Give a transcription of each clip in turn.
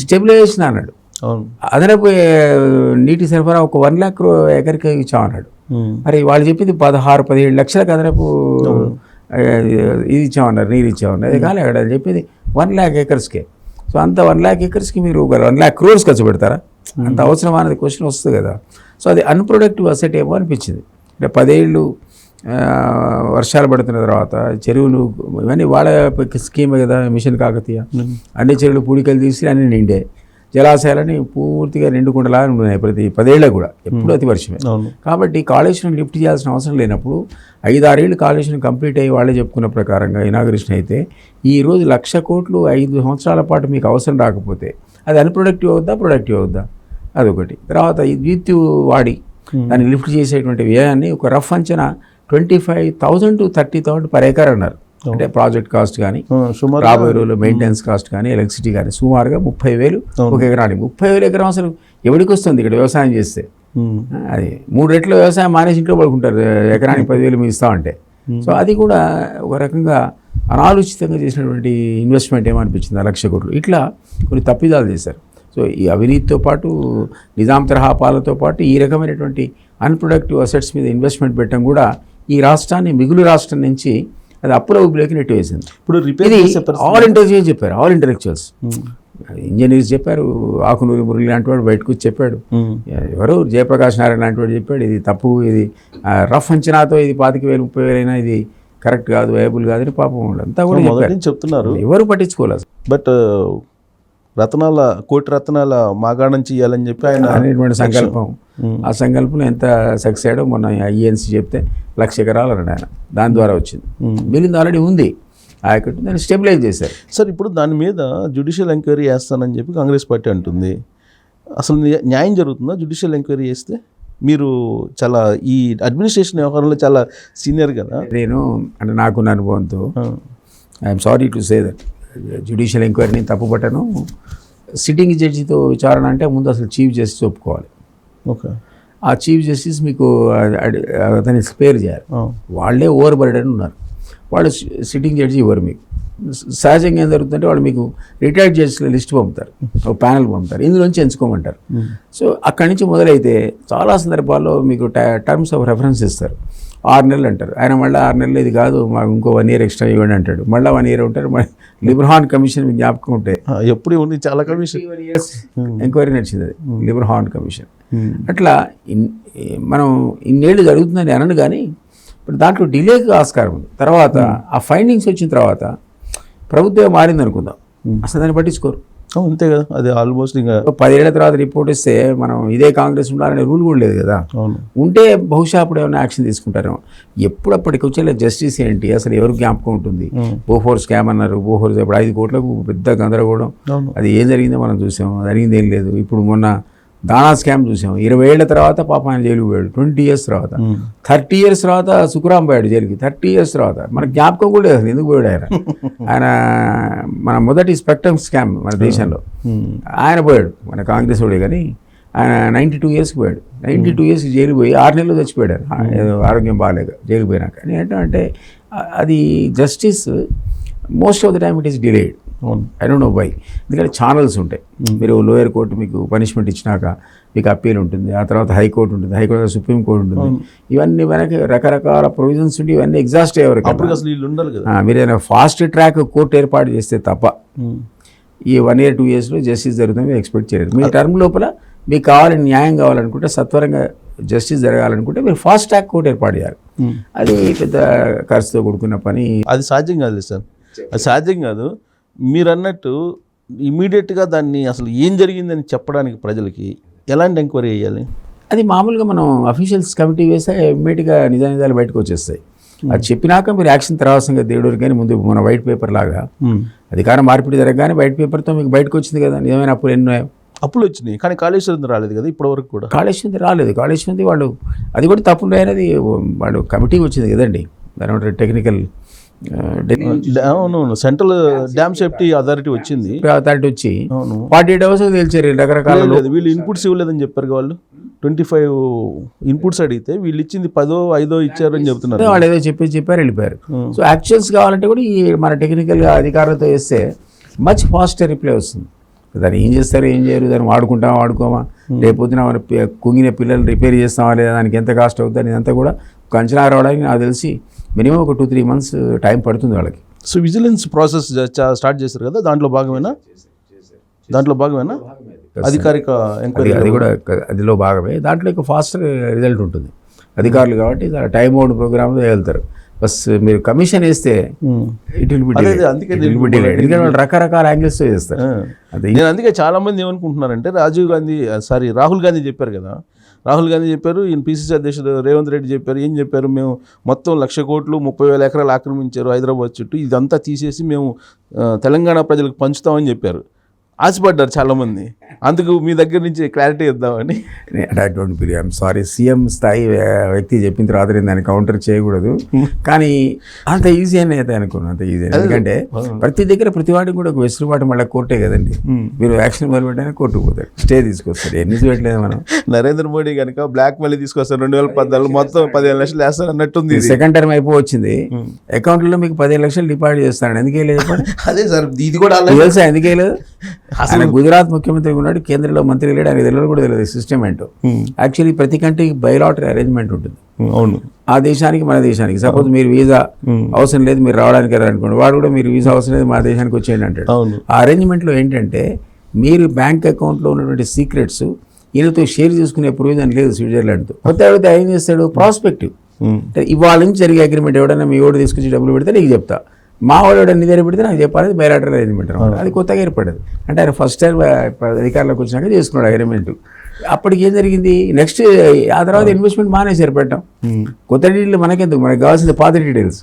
Stabilisation అన్నాడు. అవును. అదనపు నీటి సరఫరా ఒక వన్ ల్యాక్ ఎకరికి ఇచ్చామన్నాడు ఉమ్. మరి వాళ్ళు చెప్పింది పదహారు పదిహేడు లక్షలకు అదనపు ఇది ఇచ్చామన్నారు నీరు ఇచ్చామన్నారు అది కాలే అక్కడ చెప్పింది వన్ ల్యాక్ ఏకర్స్కే సో అంత వన్ ల్యాక్ ఏకర్స్కి మీరు ఒక వన్ ల్యాక్ క్రోర్స్ ఖర్చు పెడతారా? అంత అవసరం అనేది క్వశ్చన్ వస్తుంది కదా. సో అది అన్ప్రొడక్టివ్ అసెట్ ఏమో అనిపించింది. అంటే పదేళ్ళు వర్షాలు పడుతున్న తర్వాత చెరువులు ఇవన్నీ వాళ్ళ స్కీమ్ కదా మిషన్ కాకతీయ. అన్ని చెరువులు పూడికలు తీసి అన్ని నిండే. జలాశయాలని పూర్తిగా నిండుకుండలా ఉన్నాయి ప్రతి పదేళ్ళకు కూడా. ఎప్పుడు అతి వర్షమే. కాబట్టి కాళేశ్వరం లిఫ్ట్ చేయాల్సిన అవసరం లేనప్పుడు ఐదారేళ్ళు కాళేశ్వరం కంప్లీట్ అయ్యి వాళ్ళే చెప్పుకున్న ప్రకారంగా ఇనాగరేషన్ అయితే ఈ రోజు లక్ష కోట్లు ఐదు సంవత్సరాల పాటు మీకు అవసరం రాకపోతే అది అన్ప్రొడక్టివ్ అవుద్దా ప్రొడక్టివ్ అవుద్దా? అదొకటి. తర్వాత ఈ విద్యు వాడి దాన్ని లిఫ్ట్ చేసేటువంటి వ్యయాన్ని ఒక రఫ్ అంచనా twenty five thousand to thirty thousand per acre అన్నారు అంటే ప్రాజెక్ట్ కాస్ట్ కానీ సుమారు రాబోయే రోజుల్లో మెయింటెనెన్స్ కాస్ట్ కానీ ఎలక్ట్రిసిటీ కానీ సుమారుగా ముప్పై వేలు ఒక ఎకరానికి. ముప్పై వేలు ఎకరం అసలు ఎవరికి వస్తుంది ఇక్కడ వ్యవసాయం చేస్తే. అది మూడు రెట్లు వ్యవసాయం మానేసి ఇంట్లో పడుకుంటారు ఎకరానికి పదివేలు మీ ఇస్తామంటే సో అది కూడా ఒక రకంగా అనాలోచితంగా చేసినటువంటి ఇన్వెస్ట్మెంట్ ఏమనిపించింది ఆ లక్ష కోట్లు? ఇట్లా కొన్ని తప్పిదాలు చేశారు. సో ఈ అవినీతితో పాటు నిజాం తరహా పాలతో పాటు ఈ రకమైనటువంటి అన్ప్రొడక్టివ్ అసెట్స్ మీద ఇన్వెస్ట్మెంట్ పెట్టడం కూడా ఈ రాష్ట్రాన్ని మిగులు రాష్ట్రం నుంచి అది అప్పుల ఊబిలోకి నెట్టివేసింది. ఇప్పుడు రిపేర్ ఆల్ ఇంటెలెక్చువల్స్ చెప్పారు ఆల్ ఇంటెలెక్చువల్స్. ఇంజనీర్స్ చెప్పారు ఆకునూరి మురళి లాంటి వాడు బయటకు వచ్చి చెప్పాడు. ఉమ్. ఎవరు? జయప్రకాష్ నారాయణ లాంటి వాడు చెప్పాడు ఇది తప్పు ఇది రఫ్ అంచనాతో ఇది పాతిక వేలు ముప్పై వేలైనా ఇది కరెక్ట్ కాదు వైబుల్ కాదని పాపం అంతా కూడా చెప్తున్నారు. ఎవరు పట్టించుకోలేదు బట్ రత్నాల కోటి రత్నాల మాగాణం చేయాలని చెప్పి ఆయన అనేటువంటి సంకల్పం. ఆ సంకల్పం ఎంత సక్సెస్ అయ్యాడో మొన్న ఐఎన్సీ చెప్తే లక్ష ఎకరాలు అన్నాడు ఆయన. దాని ద్వారా వచ్చింది. మిగిలింది ఆల్రెడీ ఉంది. ఆ యొక్క దాన్ని స్టెబిలైజ్ చేశారు. సార్ ఇప్పుడు దాని మీద జ్యుడిషియల్ ఎంక్వైరీ చేస్తానని చెప్పి కాంగ్రెస్ పార్టీ అంటుంది. అసలు న్యా- న్యాయం జరుగుతుందా జ్యుడిషియల్ ఎంక్వైరీ చేస్తే? మీరు చాలా ఈ అడ్మినిస్ట్రేషన్ వ్యవహారంలో చాలా సీనియర్ కదా. నేను అంటే నాకున్న అనుభవంతో I'm sorry to say that judicial ఎంక్వైరీని తప్పుపట్టను. సిట్టింగ్ జడ్జితో విచారణ అంటే ముందు అసలు చీఫ్ జస్టిస్ ఒప్పుకోవాలి. ఓకే. ఆ చీఫ్ జస్టిస్ మీకు అ- అడి- అతన్ని స్పేర్ చేయాలి. వాళ్ళే ఓవర్ బర్డెన్ ఉన్నారు. వాళ్ళు సిట్టింగ్ జడ్జి ఇవ్వరు మీకు. సహజంగా ఏం జరుగుతుందంటే వాళ్ళు మీకు రిటైర్డ్ జడ్జిల లిస్ట్ పంపుతారు. ఒక ప్యానల్ పంపుతారు. ఇందులోంచి ఎంచుకోమంటారు. సో అక్కడి నుంచి మొదలైతే చాలా సందర్భాల్లో మీకు టర్మ్స్ ఆఫ్ రెఫరెన్స్ ఇస్తారు. ఆరు నెలలు అంటారు. ఆయన మళ్ళీ ఆరు నెలలు ఇది కాదు మాకు ఇంకో వన్ ఇయర్ ఎక్స్ట్రా ఇవ్వండి అంటాడు. మళ్ళీ వన్ ఇయర్ ఉంటారు లిబర్హాన్ కమిషన్ జ్ఞాపకం ఉంటే. ఎప్పుడు ఉంది చాలా కమిషన్. ఎంక్వైరీ నడిచింది అది లిబర్ హార్న్ కమిషన్. అట్లా ఇన్ ఈ- మనం ఇన్నేళ్ళు జరుగుతుందని అనను కానీ ఇప్పుడు దాంట్లో డిలేకి ఆస్కారం ఉంది. తర్వాత ఆ ఫైండింగ్స్ వచ్చిన తర్వాత ప్రభుత్వం మారింది అనుకుందాం అసలు దాన్ని పట్టించుకోరు. అంతే కదా. అది ఆల్మోస్ట్ ఇంకా ఒక పదేళ్ళ తర్వాత రిపోర్ట్ ఇస్తే మనం ఇదే కాంగ్రెస్ ఉండాలనే రూల్ కూడా లేదు కదా. ఉంటే బహుశా అప్పుడు ఏమైనా యాక్షన్ తీసుకుంటారేమో. ఎప్పుడప్పటికి వచ్చే జస్టిస్ ఏంటి? అసలు ఎవరు జ్ఞాపకం ఉంటుంది? బోఫోర్ స్కామ్ అన్నారు. బోఫోర్ ఇప్పుడు ఐదు కోట్లకు పెద్ద గందరగోళం. అది ఏం జరిగిందో మనం చూసాం. జరిగింది ఏం లేదు. ఇప్పుడు మొన్న దానా స్కామ్ చూసాం. ఇరవై ఏళ్ళ తర్వాత పాప ఆయన జైలుకు పోయాడు. ట్వంటీ ఇయర్స్ తర్వాత. థర్టీ ఇయర్స్ తర్వాత సుకురాం పోయాడు జైలుకి. థర్టీ ఇయర్స్ తర్వాత. మన జ్ఞాపకం కూడా లేదు. ఎందుకు పోయాడు ఆయన? ఆయన మన మొదటి స్పెక్ట్రమ్ స్కామ్ మన దేశంలో. ఆయన పోయాడు. మన కాంగ్రెస్ వాడే కానీ ఆయన నైంటీ టూ ఇయర్స్కి పోయాడు. నైంటీ టూ ఇయర్స్ జైలు పోయి ఆరు నెలలు చచ్చిపోయాడు ఏదో ఆరోగ్యం బాగాలేక జైలు పోయినాక. ఆ, అది justice most of the time it is delayed I don't know why ఎందుకంటే ఛానల్స్ ఉంటాయి. మీరు లోయర్ కోర్టు మీకు పనిష్మెంట్ ఇచ్చినాక మీకు అప్పీల్ ఉంటుంది. ఆ తర్వాత హైకోర్టు ఉంటుంది. హైకోర్టు సుప్రీం కోర్టు ఉంటుంది. ఇవన్నీ వెనక రకరకాల ప్రొవిజన్స్ ఉండి ఇవన్నీ ఎగ్జాస్ట్ అయ్యే వరకు అప్పుడు అసలు వీళ్ళు ఉండాలి కదా. ఆ, మీరు ఏదైనా ఫాస్ట్ ట్రాక్ కోర్టు ఏర్పాటు చేస్తే తప్ప ఉమ్. ఈ వన్ ఇయర్ టూ ఇయర్స్లో జస్టిస్ జరుగుతుంది మీరు ఎక్స్పెక్ట్ చేయలేదు. మీ టర్మ్ లోపల మీకు కావాలని న్యాయం కావాలనుకుంటే సత్వరంగా జస్టిస్ జరగాలనుకుంటే మీరు ఫాస్ట్ ట్రాక్ కోర్టు ఏర్పాటు చేయాలి. ఉమ్. అది పెద్ద ఖర్చుతో కూడుకున్న పని. అది సాధ్యం కాదు సార్. అది సాధ్యం కాదు. మీరు అన్నట్టు ఇమీడియట్గా దాన్ని అసలు ఏం జరిగిందని చెప్పడానికి ప్రజలకి ఎలాంటి ఎంక్వైరీ చేయాలి? అది మామూలుగా మనం అఫీషియల్స్ కమిటీ వేస్తే ఇమ్మీడియట్గా నిజా నిజాలు బయటకు వచ్చేస్తాయి. అది చెప్పినాక మీరు యాక్షన్ తర్వాతంగా దేవుడు కానీ ముందు మన వైట్ పేపర్ లాగా. అధికారం మార్పిడి జరగగానే వైట్ పేపర్తో మీకు బయటకు వచ్చింది కదా నిజమైన అప్పులు ఎన్నో. అప్పులు వచ్చినాయి కానీ కాళేశ్వరం రాలేదు కదా ఇప్పటి వరకు కూడా? కాళేశ్వరం రాలేదు. కాళేశ్వరం వాళ్ళు అది కూడా తప్పు అనేది వాళ్ళు కమిటీ వచ్చింది కదండి. దాని టెక్నికల్ అవును సెంట్రల్ డ్యామ్ సేఫ్టీ అథారిటీ వచ్చింది. అథారిటీ వచ్చి అవును. ఫార్టీ ఎయిట్ అవర్స్ తెలిసారు రకరకాల వీళ్ళు ఇన్పుట్స్ ఇవ్వలేదని చెప్పారు వాళ్ళు. ట్వంటీ ఫైవ్ ఇన్పుట్స్ అడిగితే వీళ్ళు ఇచ్చింది పదో ఐదో ఇచ్చారని చెప్తున్నారు. వాళ్ళు ఏదో చెప్పి చెప్పారు వెళ్ళిపోయారు. సో యాక్చువల్స్ కావాలంటే కూడా ఈ మన టెక్నికల్గా అధికారులతో వేస్తే మచ్ ఫాస్టర్ రిప్లై వస్తుంది. దాన్ని ఏం చేస్తారు ఏం చేయరు దాన్ని వాడుకుంటామా వాడుకోమా? రేపొద్దున కుంగిన పిల్లల్ని రిపేర్ చేస్తామా లేదా దానికి ఎంత కాస్ట్ అవుతుంది ఇదంతా కూడా ఒక అంచనా రావడానికి నాకు తెలిసి మినిమం ఒక టూ త్రీ మంత్స్ టైం పడుతుంది వాళ్ళకి. సో విజిలెన్స్ ప్రాసెస్ స్టార్ట్ చేశారు కదా దాంట్లో భాగమేనా? దాంట్లో భాగమేనా? అధికారిక ఎంక్వైరీ అది కూడా అదిలో భాగమే. దాంట్లో ఇక ఫాస్ట్ రిజల్ట్ ఉంటుంది. అధికారులు కాబట్టి టైం అవుట్ ప్రోగ్రామ్లో వెళ్తారు. బస్ మీరు కమిషన్ వేస్తే ఇట్ విల్ బి అదే, అదే, అందుకే ఎందుకంటే వాళ్ళు రకరకాల యాంగిల్స్తో చేస్తారు. అదే నేను అందుకే చాలా మంది ఏమనుకుంటున్నారంటే రాజీవ్ గాంధీ సారీ రాహుల్ గాంధీ చెప్పారు కదా. రాహుల్ గాంధీ చెప్పారు ఈయన పిసిసి అధ్యక్షుడు రేవంత్ రెడ్డి చెప్పారు ఏం చెప్పారు? మేము మొత్తం లక్ష కోట్లు ముప్పై వేల ఎకరాలు ఆక్రమించారు హైదరాబాద్ చుట్టూ. ఇదంతా తీసేసి మేము తెలంగాణ ప్రజలకు పంచుతామని చెప్పారు. ఆశపడ్డారు చాలామంది. అందుకు మీ దగ్గర నుంచి క్లారిటీ ఇద్దామని. Don't believe I'm sorry CM స్థాయి వ్యా- వ్యక్తి చెప్పిన తర్వాత నేను దాన్ని కౌంటర్ చేయకూడదు. కానీ అంత ఈజీ అని అయితే అనుకున్నాను అంత ఈజీ ఎందుకంటే ప్రతి దగ్గర ప్రతి వాడికి కూడా ఒక వెసులుబాటు మళ్ళీ కోర్టే కదండి. మీరు యాక్షన్ మొదలు పెట్టానే కోర్టుకు పోతారు. స్టే తీసుకొస్తారు. ఎన్ని చూడట్లేదు మనం. నరేంద్ర మోడీ కనుక బ్లాక్ మనీ తీసుకొస్తారు రెండు వేల పద్నాలుగు మొత్తం పదిహేను లక్షలు వేస్తారు అన్నట్టుంది. సెకండ్ టర్మ్ అయిపో వచ్చింది అకౌంట్లో మీకు పదిహేను లక్షలు డిపాజిట్ చేస్తాను ఎందుకు చెప్పండి? అదే సార్ ఇది కూడా ఎందుకు వెళ్ళలేదు ఆయన గుజరాత్ ముఖ్యమంత్రి ఉన్నాడు కేంద్రంలో మంత్రి లేడు ఆయన తెలియదు కూడా తెలియదు సిస్టమ్ ఏంటో. యాక్చువల్లీ ప్రతి కంట్రీకి బయలాటరీ అరేంజ్మెంట్ ఉంటుంది. అవును. ఆ దేశానికి మన దేశానికి. సపోజ్ మీరు వీసా అవసరం లేదు మీరు రావడానికి అనుకోండి వాడు కూడా మీరు వీసా అవసరం లేదు మా దేశానికి వచ్చేయండి అంటాడు. ఆ అరేంజ్మెంట్లో ఏంటంటే మీరు బ్యాంక్ అకౌంట్లో ఉన్నటువంటి సీక్రెట్స్ ఈయనతో షేర్ చేసుకునే ప్రయోజనం లేదు స్విట్జర్లాండ్తో. కొత్త అడిగితే ఏం చేస్తాడు? ప్రాస్పెక్టివ్ ఇవాళ నుంచి జరిగే అగ్రిమెంట్ ఎవడైనా మీ ఓడి తీసుకొచ్చి డబ్బులు పెడితే నీకు చెప్తా. మా వాడు ఎవడైనా నీ దగ్గర పెడితే నాకు చెప్పాలి బయలాటరల్ అగ్రిమెంట్ అనమాట అది కొత్తగా ఏర్పడదు. అంటే ఆయన ఫస్ట్ టైం అధికారంలోకి వచ్చినాక చేసుకున్నాడు అగ్రిమెంట్ అప్పటికి ఏం జరిగింది? నెక్స్ట్ ఆ తర్వాత ఇన్వెస్ట్మెంట్ మానేసారు పెట్టాం కొత్త డీటెయిల్ మనకెందుకు? మనకు కావాల్సింది పాత డీటెయిల్స్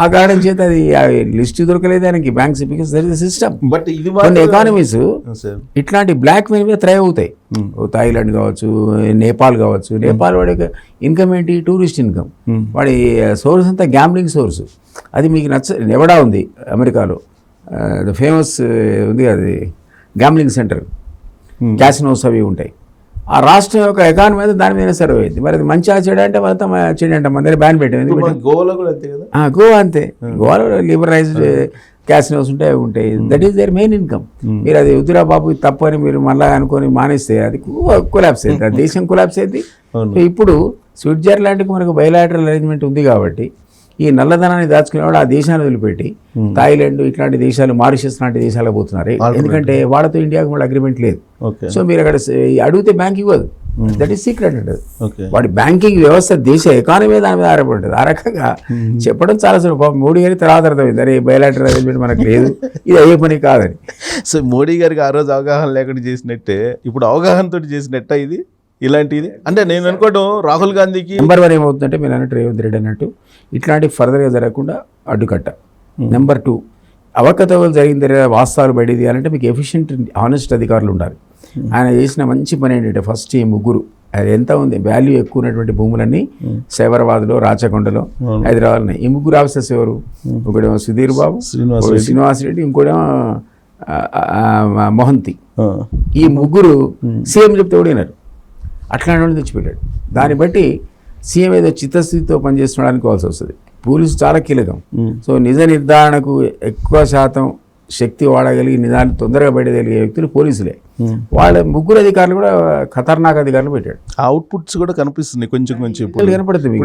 ఆ కారణం చేత అది లిస్ట్ దొరకలేదు ఆయనకి. Banks because there is system but ఇది కొన్ని ఎకానమీస్ ఇట్లాంటి బ్లాక్ మనీ మీద థ్రైవ్ అవుతాయి. థాయిలాండ్ కావచ్చు నేపాల్ కావచ్చు. నేపాల్ వాడి యొక్క ఇన్కమ్ ఏంటి? టూరిస్ట్ ఇన్కమ్ వాడి సోర్స్ అంతా గ్యాంబ్లింగ్ సోర్స్ అది మీకు నచ్చ ఎవడా ఉంది అమెరికాలో? ద ఫేమస్ ఉంది అది గ్యాంబ్లింగ్ సెంటర్ క్యాసినోస్ అవి ఉంటాయి. ఆ రాష్ట్రం యొక్క ఎకానమీ మీద దాని మీద సర్వ్ అయింది. మరి అది మంచి చెడు అంటే మొత్తం చెడు అంటే మన దగ్గర బ్యాన్ పెట్టింది గోవాలో కూడా అంతే కదా? గోవా అంతే. గోవాలో లిబరలైజ్డ్ క్యాసినోస్ ఉంటాయి అవి ఉంటాయి. That is their main income మీరు అది వద్దురా బాబు తప్పు అని మీరు మళ్ళీ అనుకొని మానేస్తే అది కొలాప్స్ అయింది. దేశం కొలాప్స్ అయింది. ఇప్పుడు స్విట్జర్లాండ్కి మనకు బయలాటరల్ అరేంజ్మెంట్ ఉంది కాబట్టి ఈ నల్లధనాన్ని దాచుకునేవాడు ఆ దేశాన్ని వదిలిపెట్టి థాయిలాండ్ ఇట్లాంటి దేశాలు మారిషస్ లాంటి దేశాలకు పోతున్నారు. ఎందుకంటే వాళ్ళతో ఇండియాకి వాళ్ళ అగ్రిమెంట్ లేదు. సో మీరు అక్కడ అడిగితే బ్యాంక్ ఇవ్వదు. దట్ ఈస్ సీక్రెట్ అంటది. వాడి బ్యాంకింగ్ వ్యవస్థ దేశ ఎకానమీ దాని మీద ఆధారపడుతుంది ఆ రకంగా చెప్పడం చాలా సులభం. మోడీ గారి తర్వాత అర్థమైంది. అరే బయలాటరీ అరేంజ్మెంట్ మనకు లేదు. ఇది అయ్యే పని కాదని. సో మోడీ గారికి ఆ రోజు అవగాహన లేకుండా చేసినట్టే. ఇప్పుడు అవగాహనతో చేసినట్ట ఇది? ఇలాంటిది. అంటే నేను అనుకోవడం రాహుల్ గాంధీకి నెంబర్ వన్ ఏమవుతుందంటే మీరు అన్నట్టు రేవంత్ రెడ్డి అన్నట్టు ఇట్లాంటి ఫర్దర్గా జరగకుండా అడ్డుకట్ట. నెంబర్ టూ అవకతవకలు జరిగిన దగ్గర వాస్తవాలు బయట తీయాలంటే మీకు ఎఫిషియెంట్ హానెస్ట్ అధికారులు ఉండాలి. ఆయన చేసిన మంచి పని ఏంటంటే ఫస్ట్ ఈ ముగ్గురు అది ఎంత ఉంది? వాల్యూ ఎక్కువ ఉన్నటువంటి భూములన్నీ సైబరాబాద్లో రాచకొండలో హైదరాబాద్ ఉన్నాయి. ఈ ముగ్గురు ఆఫీసర్స్ ఎవరు? ఒకడేమో సుధీర్ బాబు శ్రీనివాస్ రెడ్డి. ఇంకోటేమో మొహంతి. ఈ ముగ్గురు సీఎం చెప్తే కూడా వినరు అట్లాంటి వాళ్ళు తెచ్చిపెట్టాడు. దాన్ని బట్టి సీఎం ఏదో చిత్తస్థితితో పనిచేస్తున్నాడు అనుకోవాల్సి వస్తుంది. పోలీసు చాలా కీలకం. సో నిజ నిర్ధారణకు ఎక్కువ శాతం శక్తి వాడగలిగి నిజాన్ని తొందరగా బయటగలిగే వ్యక్తులు పోలీసులే. వాళ్ళ ముగ్గురు అధికారులు కూడా ఖతర్నాక్ అధికారులు పెట్టాడు ఆ అవుట్పుట్స్ కూడా కనిపిస్తున్నాయి కొంచెం కొంచెం ఇప్పుడు. కనపడుతుంది.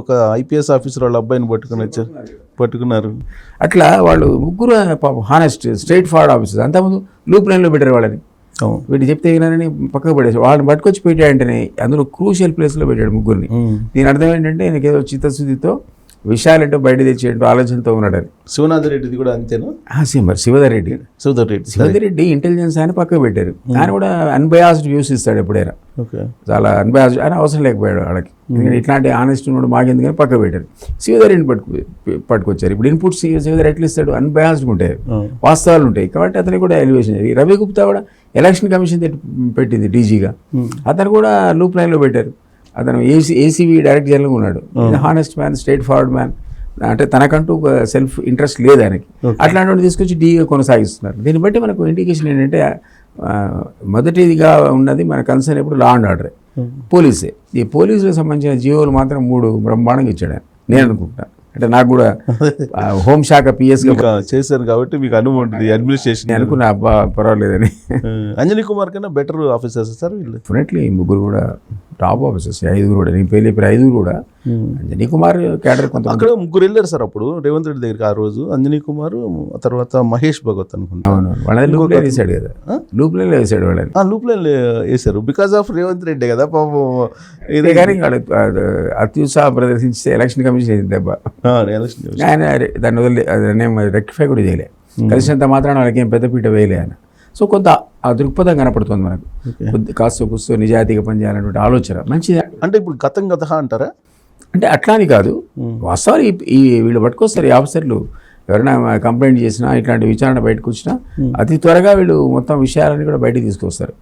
ఒక ఐపీఎస్ ఆఫీసర్ వాళ్ళ అబ్బాయిని పట్టుకుని వచ్చారు. పట్టుకున్నారు. అట్లా వాళ్ళు ముగ్గురు పాపం హానెస్ట్ స్ట్రైట్ ఫార్వర్డ్ ఆఫీసర్స్ అంతకుముందు లూప్ లైన్లో పెట్టారు వాళ్ళని. వీటి చెప్తే వినారని పక్కకు పడేసి వాళ్ళని పట్టుకొచ్చి పెట్టాడంటేనే అందులో క్రూషియల్ ప్లేస్లో పెట్టాడు ముగ్గురిని. దీని అర్థం ఏంటంటే ఆయనకి ఏదో చిత్తశుద్ధితో విషయాలంటూ బయట తెచ్చేటట్టు ఆలోచనతో ఉన్నాడని. శివనాథ్ రెడ్డిది కూడా అంతేనా? మరి శివధర్ రెడ్డి శివధర్ రెడ్డి శివధర్ రెడ్డి ఇంటెలిజెన్స్ ఆయన పక్కకు పెట్టారు. ఆయన కూడా అన్బయాస్డ్ వ్యూస్ ఇస్తాడు ఎప్పుడైనా. ఓకే. చాలా అన్బయాస్డ్ ఆయన అవసరం లేకపోయాడు వాళ్ళకి. ఎందుకంటే ఇట్లాంటి ఆనెస్ట్ ఉన్నాడు మాకెందుకని పక్కకు పెట్టారు. శివధర్ రెడ్డిని పట్టుకు పట్టుకొచ్చారు. ఇప్పుడు ఇన్పుట్స్ శివధర్ ఎట్లా ఇస్తాడు? అన్బయాస్డ్గా ఉంటాయి. వాస్తవాలు ఉంటాయి. కాబట్టి అతనికి కూడా ఎలివేషన్ రవి గుప్తా కూడా ఎలక్షన్ కమిషన్ పెట్టింది డీజీగా అతను కూడా లూప్ లైన్లో పెట్టారు. అతను ఏసీ ఏసీబీ డైరెక్ట్ జనరల్గా ఉన్నాడు. Honest man straightforward man అంటే తనకంటూ సెల్ఫ్ ఇంట్రెస్ట్ లేదు ఆయనకి. అట్లాంటి తీసుకొచ్చి డీగా కొనసాగిస్తున్నారు. దీన్ని బట్టి మనకు ఇండికేషన్ ఏంటంటే మొదటిదిగా ఉన్నది మన కన్సర్న్ ఎప్పుడు లా అండ్ ఆర్డర్ పోలీసే. ఈ పోలీసులకు సంబంధించిన జీవోలు మాత్రం మూడు బ్రహ్మాండంగా ఇచ్చాడు నేను అనుకుంటున్నాను అంటే నాకు కూడా హోంశాఖ పిఎస్గా ఇంకా చేశారు కాబట్టి మీకు అనుభవం ఉంటుంది అడ్మినిస్ట్రేషన్ నేను అనుకున్నా అబ్బా పర్వాలేదని. అంజనీ కుమార్ కన్నా బెటర్ ఆఫీసర్స్ సార్ వీళ్ళు? డెఫినెట్లీ ముగ్గురు కూడా టాప్ ఆఫీసర్స్ ఐదుగురు కూడా. నేను పేరు చెప్పిన ఐదుగురు కూడా. అంజనీ కుమార్ క్యాడర్ కొంత అక్కడ ముగ్గురు వెళ్ళారు సార్ అప్పుడు. రేవంత్ రెడ్డి దగ్గరికి ఆ రోజు. అంజనీ కుమార్ తర్వాత మహేష్ భగవత్ అనుకుంటా. అవును. వాళ్ళది లూప్ లైన్ వేసాడు కదా. లూప్ లైన్ వేసాడు వాళ్ళని. ఆ లూప్ లైన్ వేశారు. బికాస్ ఆఫ్ రేవంత్ రెడ్డి కదా పాపం. ఇదే కానీ ఆ, అత్యుత్సాహం ప్రదర్శించి ఎలక్షన్ కమిషన్ దెబ్బ. ఎలక్షన్. ఆయన దాన్ని వదిలే దాన్ని రెక్టిఫై కూడా చేయలే. కలిసినంత మాత్రాన వాళ్ళకి ఏం పెద్దపీట వేయలే ఆయన. సో కొంత ఆ దృక్పథం కనపడుతుంది మనకు. కాస్త కూస్తో నిజాయితీగా పనిచేయాలన్నటువంటి ఆలోచన. మంచిది. అంటే ఇప్పుడు గతం గత అంటారా? అంటే అట్లా అని కాదు వాస్తవాలు ఈ- వీళ్ళు పట్టుకొస్తారు ఈ ఆఫీసర్లు. ఎవరైనా కంప్లైంట్ చేసినా ఇట్లాంటి విచారణ బయటకు వచ్చినా అతి త్వరగా వీళ్ళు మొత్తం విషయాలన్నీ కూడా బయటకు తీసుకొస్తారు.